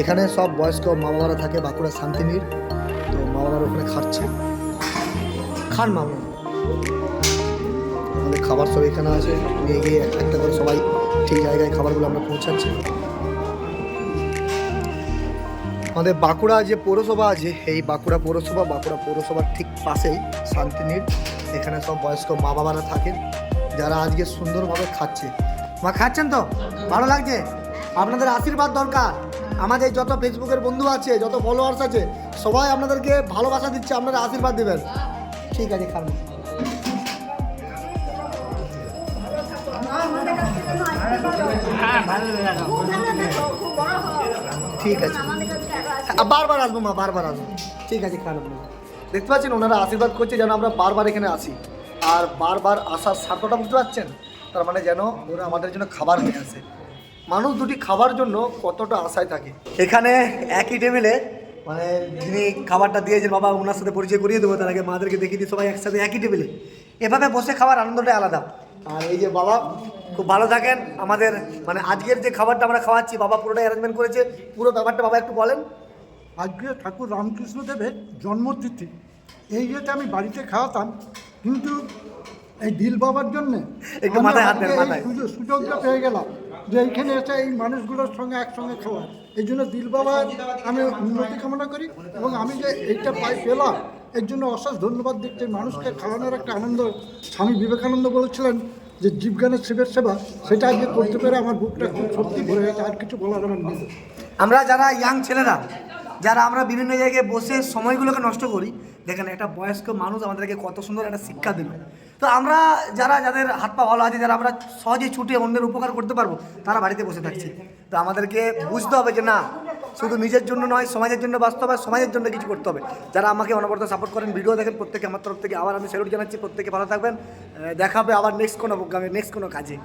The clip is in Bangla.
এখানে সব বয়স্ক মা বাবারা থাকে বাঁকুড়া শান্তিনীর। তো মা বাবারা ওখানে খাচ্ছে। খান মামা। আমাদের খাবার সব এখানে আছে। নিয়ে গিয়ে একটা করে সবাই ঠিক জায়গায় খাবারগুলো আমরা পৌঁছাচ্ছি। আমাদের বাঁকুড়া যে পৌরসভা আছে, এই বাঁকুড়া পৌরসভা, বাঁকুড়া পৌরসভার ঠিক পাশেই শান্তিনীর। এখানে সব বয়স্ক মা বাবারা থাকেন, যারা আজকে সুন্দরভাবে খাচ্ছে। মা, খাচ্ছেন তো? ভালো লাগছে? আপনাদের আশীর্বাদ দরকার। আমাদের যত ফেসবুকের বন্ধু আছে, যত ফলোয়ার্স আছে, সবাই আপনাদেরকে ভালোবাসা দিচ্ছে, আপনারা আশীর্বাদ দেবেন। ঠিক আছে, খান। ঠিক আছে। বারবার আসব মা, বারবার আসব। ঠিক আছে, খান আপনি। দেখতে পাচ্ছেন, ওনারা আশীর্বাদ করছে যেন আমরা বারবার এখানে আসি। আর বারবার আসার স্বার্থটা বুঝতে পারছেন? তার মানে যেন ওরা আমাদের জন্য খাবার নিয়ে আসে। মানুষ দুটি খাবার জন্য কতটা আশায় থাকে। এখানে একই টেবিলে মানে যিনি খাবারটা দিয়েছেন বাবা ওনার সাথে পরিচয় করিয়ে দেবো তার আগে মাদেরকে দেখিয়ে দিই সবাই একসাথে একই টেবিলে এভাবে বসে খাবার আনন্দটাই আলাদা। আর এই যে বাবা খুব ভালো থাকেন। আমাদের মানে আজকের যে খাবারটা আমরা খাওয়াচ্ছি বাবা পুরোটা অ্যারেঞ্জমেন্ট করেছে। পুরো ব্যাপারটা বাবা একটু বলেন। আজকে ঠাকুর রামকৃষ্ণ দেবের জন্মতিথি। এই ইয়েতে আমি বাড়িতে খাওয়াতাম কিন্তু এই দিল বাবার জন্যে একটু মাথায় হাত দেন, মাথায়। সুযোগটা পেয়ে গেলাম। যে এইখানে এসে এই মানুষগুলোর সঙ্গে একসঙ্গে খাওয়া। এই জন্য দিল বাবা, আমি উন্নতি কামনা করি এবং আমি যে এইটা পাই পেলাম, এর জন্য অশেষ ধন্যবাদ দিচ্ছি। মানুষকে খাওয়ানোর একটা আনন্দ স্বামী বিবেকানন্দ বলেছিলেন যে জীবজ্ঞানের শিবের সেবা, সেটা আজকে করতে পেরে আমার বুকটা খুব সত্যি ভরে গেছে, আর কিছু বলার আমার আমরা যারা ইয়াং ছেলেরা যারা আমরা বিভিন্ন জায়গায় বসে সময়গুলোকে নষ্ট করি, দেখেন একটা বয়স্ক মানুষ আমাদেরকে কত সুন্দর একটা শিক্ষা দেবে তো আমরা যারা, যাদের হাত পা ভালো আছে, যারা আমরা সহজে ছুটে অন্যের উপকার করতে পারব, তারা বাড়িতে বসে থাকছে। তো আমাদেরকে বুঝতে হবে যে না, শুধু নিজের জন্য নয়, সমাজের জন্য বাঁচতে হবে সমাজের জন্য কিছু করতে হবে। যারা আমাকে অনবরত সাপোর্ট করেন ভিডিও দেখেন প্রত্যেকে আমার তরফ থেকে আবার আমি স্যালুট জানাচ্ছি। প্রত্যেকে ভালো থাকবেন। দেখা হবে আবার নেক্সট কোনো প্রোগ্রামে নেক্সট কোনো কাজে।